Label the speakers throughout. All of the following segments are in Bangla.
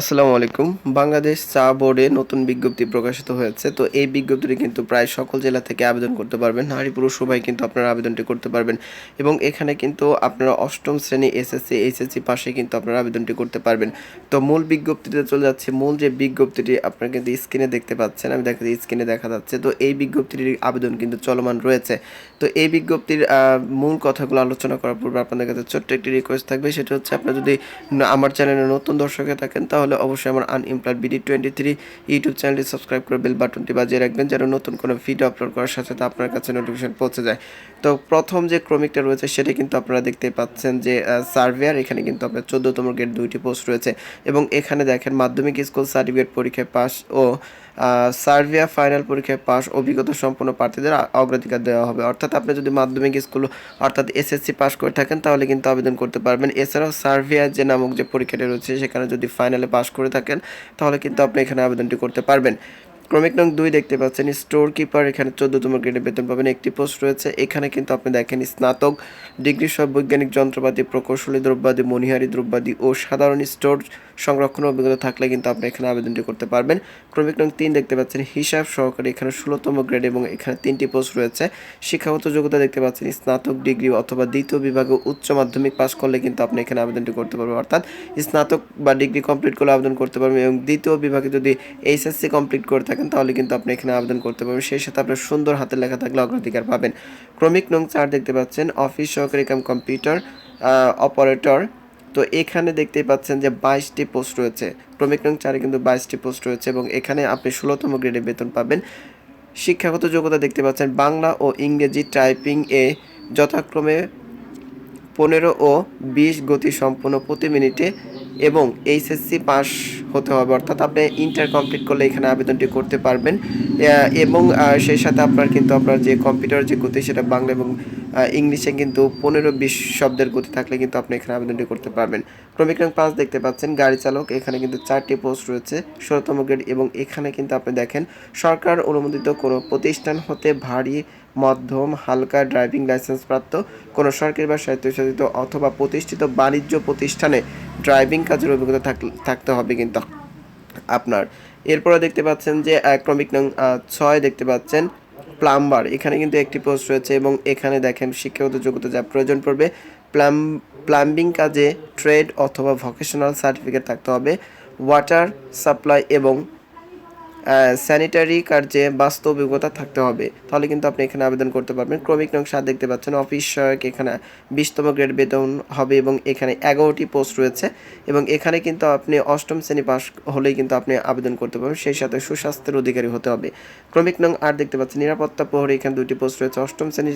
Speaker 1: আসসালামু আলাইকুম। বাংলাদেশ চা বোর্ডে নতুন বিজ্ঞপ্তি প্রকাশিত হয়েছে। তো এই বিজ্ঞপ্তিটি কিন্তু প্রায় সকল জেলা থেকে আবেদন করতে পারবেন। নারী পুরুষ সবাই কিন্তু আপনারা আবেদনটি করতে পারবেন এবং এখানে কিন্তু আপনারা অষ্টম শ্রেণি এসএসসি, এইচএসসি পাশে কিন্তু আপনারা আবেদনটি করতে পারবেন। তো মূল বিজ্ঞপ্তিতে চলে যাচ্ছে। মূল যে বিজ্ঞপ্তিটি আপনারা কিন্তু স্ক্রিনে দেখতে পাচ্ছেন। আমি দেখা, স্ক্রিনে দেখা যাচ্ছে। তো এই বিজ্ঞপ্তিটির আবেদন কিন্তু চলমান রয়েছে। তো এই বিজ্ঞপ্তির মূল কথাগুলো আলোচনা করার পূর্বে আপনাদের কাছে ছোট্ট একটি রিকোয়েস্ট থাকবে। সেটা হচ্ছে, আপনারা যদি আমার চ্যানেলে নতুন দর্শকে থাকেন, তাহলে অবশ্যই আমার unemployed BD twenty three YouTube চ্যানেলটি সাবস্ক্রাইব করে বেল বাটনটি বাজিয়ে রাখবেন যেন নতুন কোনো ভিডিও আপলোড করার সাথে সাথে আপনার কাছে নোটিফিকেশন পৌঁছে যায়। তো প্রথম যে ক্রমিকটা রয়েছে সেটা কিন্তু আপনারা দেখতে পাচ্ছেন যে সার্ভেয়ার এখানে কিন্তু আপনার চোদ্দতম গ্রেড দুইটি পোস্ট রয়েছে এবং এখানে দেখেন মাধ্যমিক স্কুল সার্টিফিকেট পরীক্ষায় পাস ও সার্ভিয়া ফাইনাল পরীক্ষায় পাশ অভিজ্ঞতা সম্পন্ন প্রার্থীদের অগ্রাধিকার দেওয়া হবে। অর্থাৎ আপনি যদি মাধ্যমিক স্কুল, অর্থাৎ এসএসসি পাশ করে থাকেন, তাহলে কিন্তু আবেদন করতে পারবেন। এছাড়াও সার্ভিয়া যে নামক যে পরীক্ষাটি রয়েছে, সেখানে যদি ফাইনালে পাশ করে থাকেন, তাহলে কিন্তু আপনি এখানে আবেদনটি করতে পারবেন। ক্রমিক নং দুই দেখতে পাচ্ছেন, স্টোর কিপার, এখানে চোদ্দতম গ্রেডে বেতন পাবেন একটি পোস্ট রয়েছে। এখানে কিন্তু আপনি দেখেন স্নাতক, ডিগ্রি সব বৈজ্ঞানিক যন্ত্রপাতি, প্রকৌশলী দ্রব্যাদি মনিহারি দ্রব্যাদি ও সাধারণ স্টোর সংরক্ষণ অভিজ্ঞতা থাকলে কিন্তু আপনি এখানে আবেদনটি করতে পারবেন। ক্রমিক নং তিন দেখতে পাচ্ছেন, হিসাব সহকারে এখানে ষোলোতম গ্রেড এবং এখানে তিনটি পোস্ট রয়েছে। শিক্ষাগত যোগ্যতা দেখতে পাচ্ছেন, স্নাতক ডিগ্রি অথবা দ্বিতীয় বিভাগে উচ্চ মাধ্যমিক পাস করলে কিন্তু আপনি এখানে আবেদনটি করতে পারবেন। অর্থাৎ স্নাতক বা ডিগ্রি কমপ্লিট করলে আবেদন করতে পারবেন এবং দ্বিতীয় বিভাগে যদি এইচএসসি কমপ্লিট করে থাকেন, তাহলে কিন্তু আপনি এখানে আবেদন করতে পারবেন। সেই সাথে আপনার সুন্দর হাতের লেখা থাকলে অগ্রাধিকার পাবেন। ক্রমিক নং চার দেখতে পাচ্ছেন, অফিস সহকারী কাম কম্পিউটার অপারেটর। তো এখানে দেখতেই পাচ্ছেন যে বাইশটি পোস্ট রয়েছে। ক্রমিক নং চারে কিন্তু বাইশটি পোস্ট রয়েছে এবং এখানে আপনি ষোলোতম গ্রেডে বেতন পাবেন। শিক্ষাগত যোগ্যতা দেখতে পাচ্ছেন, বাংলা ও ইংরেজি টাইপিং এ যথাক্রমে পনেরো ও বিশ গতি সম্পন্ন প্রতি মিনিটে এবং এইচএসসি পাস হতে হবে। অর্থাৎ আপনি ইন্টার কমপ্লিট করলে এখানে আবেদনটি করতে পারবেন। এবং সেই সাথে আপনার কিন্তু আপনার যে কম্পিউটার যে গতি, সেটা বাংলা এবং ইংলিশে কিন্তু পনেরো বিশ শব্দের গতি থাকলে কিন্তু আপনি এখানে আবেদনটি করতে পারবেন। ক্রমিক রং পাঁচ দেখতে পাচ্ছেন, গাড়ি চালক, এখানে কিন্তু চারটি পোস্ট রয়েছে, ষোলোতম গ্রেড এবং এখানে কিন্তু আপনি দেখেন, সরকার অনুমোদিত কোনো প্রতিষ্ঠান হতে ভারী, মধ্যম, হালকা ড্রাইভিং লাইসেন্স প্রাপ্ত কোনো সরকারি বা স্বায়ত্তশাসিত অথবা প্রতিষ্ঠিত বাণিজ্য প্রতিষ্ঠানে ড্রাইভিং কাজের অভিজ্ঞতা থাক- থাকতে হবে কিন্তু আপনার। এরপরে দেখতে পাচ্ছেন যে ক্রমিক নং ছয় দেখতে পাচ্ছেন প্লাম্বার। এখানে কিন্তু একটি পোস্ট রয়েছে এবং এখানে দেখেন শিক্ষাগত যোগ্যতা যা প্রয়োজন পড়বে। প্লাম প্লাম্বিং কাজে ট্রেড অথবা ভোকেশনাল সার্টিফিকেট থাকতে হবে। ওয়াটার সাপ্লাই এবং স্যানিটারি কার্যে বাস্তব অভিজ্ঞতা থাকতে হবে। তাহলে কিন্তু আপনি এখানে আবেদন করতে পারবেন। ক্রমিক নং সাত দেখতে পাচ্ছেন অফিস সহায়ক এখানে বিশতম গ্রেড বেতন হবে এবং এখানে এগারোটি পোস্ট রয়েছে এবং এখানে কিন্তু আপনি অষ্টম শ্রেণি পাস হলেই কিন্তু আপনি আবেদন করতে পারবেন। সেই সাথে সুস্বাস্থ্যের অধিকারী হতে হবে। ক্রমিক নং আট দেখতে পাচ্ছেন, নিরাপত্তা প্রহরী এখানে দুটি পোস্ট রয়েছে। অষ্টম শ্রেণি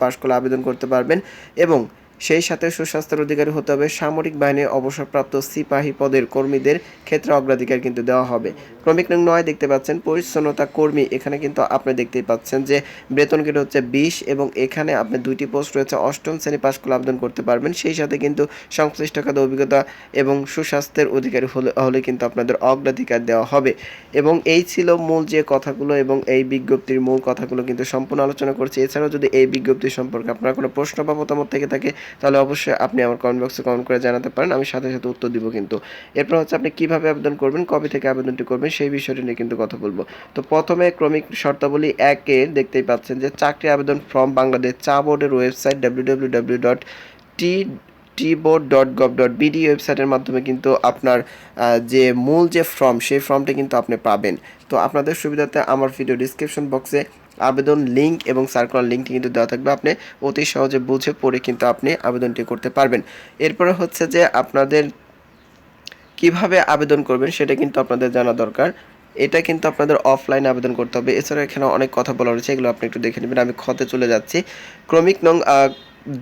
Speaker 1: পাস করলে আবেদন করতে পারবেন এবং সেই সাথে সুস্বাস্থ্যের অধিকারী হতে হবে। সামরিক বাহিনীর অবসরপ্রাপ্ত সিপাহী পদের কর্মীদের ক্ষেত্রে অগ্রাধিকার কিন্তু দেওয়া হবে। ক্রমিক নং নয় দেখতে পাচ্ছেন, পরিচ্ছন্নতা কর্মী। এখানে কিন্তু আপনি দেখতেই পাচ্ছেন যে বেতন গেট হচ্ছে বিশ এবং এখানে আপনি দুইটি পোস্ট রয়েছে। অষ্টম শ্রেণি পাশ করলে আবেদন করতে পারবেন। সেই সাথে কিন্তু সংশ্লিষ্ট খাতে অভিজ্ঞতা এবং সুস্বাস্থ্যের অধিকারী হলে হলে কিন্তু আপনাদের অগ্রাধিকার দেওয়া হবে। এবং এই ছিল মূল যে কথাগুলো এবং এই বিজ্ঞপ্তির মূল কথাগুলো কিন্তু সম্পূর্ণ আলোচনা করছি। এছাড়াও যদি এই বিজ্ঞপ্তি সম্পর্কে আপনার কোনো প্রশ্ন বা মতামত থেকে থাকে তাহলে অবশ্যই আপনি আমার কমেন্ট বক্সে কমেন্ট করে জানাতে পারেন। আমি সাথে সাথে উত্তর দিব কিন্তু। এরপর হচ্ছে আপনি কীভাবে আবেদন করবেন, কবে থেকে আবেদনটি করবেন, সেই বিষয়টি নিয়ে কিন্তু কথা বলব। তো প্রথমে ক্রমিক শর্তাবলী একে দেখতেই পাচ্ছেন যে চাকরি আবেদন ফর্ম বাংলাদেশ চা বোর্ডের website W dot T tea board dot gov dot BD ওয়েবসাইটের মাধ্যমে কিন্তু আপনার যে মূল যে ফর্ম, সেই ফর্মটা কিন্তু আপনি পাবেন। তো আপনাদের সুবিধাতে আমার ভিডিও ডিসক্রিপশন বক্সে আবেদন লিঙ্ক এবং সার্কুলার লিঙ্কটি কিন্তু দেওয়া থাকবে। আপনি অতি সহজে বুঝে পড়ে কিন্তু আপনি আবেদনটি করতে পারবেন। এরপরে হচ্ছে যে আপনাদের কীভাবে আবেদন করবেন সেটা কিন্তু আপনাদের জানা দরকার। এটা কিন্তু আপনাদের অফলাইন আবেদন করতে হবে। এছাড়া এখানে অনেক কথা বলা রয়েছে, এগুলো আপনি একটু দেখে নেবেন। আমি খতে চলে যাচ্ছি। ক্রমিক নং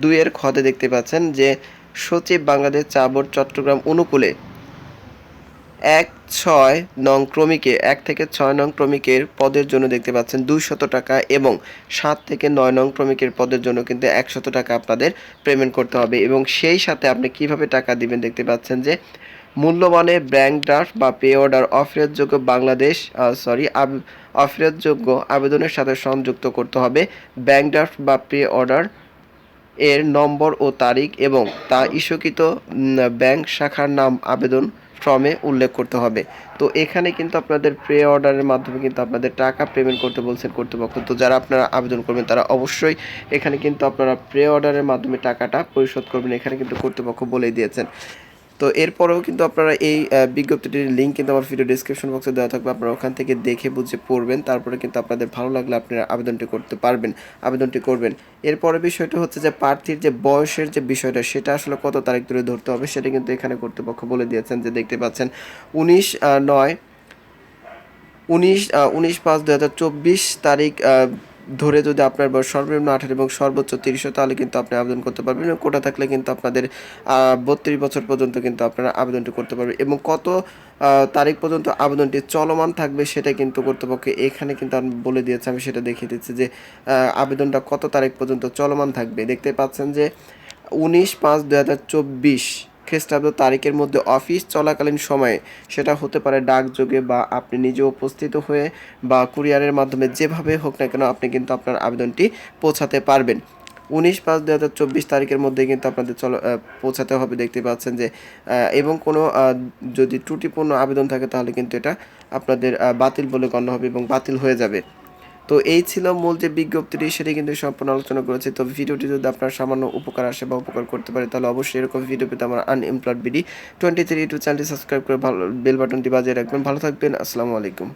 Speaker 1: দুইয়ের খতে দেখতে পাচ্ছেন যে সচিব বাংলাদেশ চা চট্টগ্রাম অনুকূলে এক ছয় নং ক্রমিকে, এক থেকে ছয় নং ক্রমিকের পদের জন্য দেখতে পাচ্ছেন দুইশত টাকা এবং সাত থেকে নয় নং ক্রমিকের পদের জন্য কিন্তু একশত টাকা আপনাদের পেমেন্ট করতে হবে এবং সেই সাথে আপনি কীভাবে টাকা দিবেন দেখতে পাচ্ছেন যে মূল্যবানে ব্যাংক ড্রাফট বা পে অর্ডার অফেরতযোগ্য বাংলাদেশ সরি অফেরতযোগ্য আবেদনের সাথে সংযুক্ত করতে হবে। ব্যাংক ড্রাফট বা পে অর্ডার এর নম্বর ও তারিখ এবং তা ইস্যুকৃত ব্যাংক শাখার নাম আবেদন ফর্মে উল্লেখ করতে হবে। তো এখানে কিন্তু আপনাদের প্রে অর্ডারের মাধ্যমে কিন্তু আপনাদের টাকা পেমেন্ট করতে বলছেন কর্তৃপক্ষ। তো যারা আপনারা আবেদন করবেন, তারা অবশ্যই এখানে কিন্তু আপনারা প্রে অর্ডারের মাধ্যমে টাকাটা পরিশোধ করবেন। এখানে কিন্তু কর্তৃপক্ষ বলেই দিয়েছেন। তো এরপরেও কিন্তু আপনারা এই বিজ্ঞপ্তিটির লিঙ্ক কিন্তু আমার ভিডিও ডিসক্রিপশন বক্সে দেওয়া থাকবে। আপনারা ওখান থেকে দেখে বুঝে পড়বেন, তারপরে কিন্তু আপনাদের ভালো লাগলে আপনারা আবেদনটি করতে পারবেন, আবেদনটি করবেন। এরপরে বিষয়টা হচ্ছে যে প্রার্থীর যে বয়সের যে বিষয়টা, সেটা আসলে কত তারিখ ধরে ধরতে হবে, সেটা কিন্তু এখানে কর্তৃপক্ষ বলে দিয়েছেন যে দেখতে পাচ্ছেন, উনিশ নয়, উনিশ উনিশ পাঁচ দু চব্বিশ তারিখ ধরে যদি আপনার বয়স সর্বনিম্ন আঠারো এবং সর্বোচ্চ তিরিশ, তাহলে কিন্তু আপনি আবেদন করতে পারবেন এবং কোটা থাকলে কিন্তু আপনাদের বত্রিশ বছর পর্যন্ত কিন্তু আপনারা আবেদনটি করতে পারবেন এবং কত তারিখ পর্যন্ত আবেদনটি চলমান থাকবে সেটা কিন্তু কর্তৃপক্ষ এখানে কিন্তু আমি বলে দিয়েছে, আমি সেটা দেখিয়ে দিচ্ছি যে আবেদনটা কত তারিখ পর্যন্ত চলমান থাকবে। দেখতে পাচ্ছেন যে উনিশ পাঁচ দু হাজার চব্বিশ খ্রিস্টাব্দ তারিখের মধ্যে অফিস চলাকালীন সময়ে সেটা হতে পারে ডাকযোগে বা আপনি নিজে উপস্থিত হয়ে বা কুরিয়ারের মাধ্যমে যেভাবে হোক না কেন আপনি কিন্তু আপনার আবেদনটি পৌঁছাতে পারবেন। উনিশ পাঁচ দু হাজার চব্বিশ তারিখের মধ্যে কিন্তু আপনাদের চল পৌঁছাতে হবে। দেখতে পাচ্ছেন যে এবং কোনো যদি ত্রুটিপূর্ণ আবেদন থাকে তাহলে কিন্তু এটা আপনাদের বাতিল বলে গণ্য হবে এবং বাতিল হয়ে যাবে। তো এই ছিল মূল যে বিজ্ঞপ্তিটি, সেটি কিন্তু সম্পূর্ণ আলোচনা করেছে। তো ভিডিওটি যদি আপনার সামান্য উপকার আসে বা উপকার করতে পারে, তাহলে অবশ্যই এরকম ভিডিও পেতে আমার unemployed BD twenty three YouTube চ্যানেলটি সাবস্ক্রাইব করে ভালো বেল বাটনটি বাজিয়ে রাখবেন। ভালো থাকবেন, আসসালামু আলাইকুম।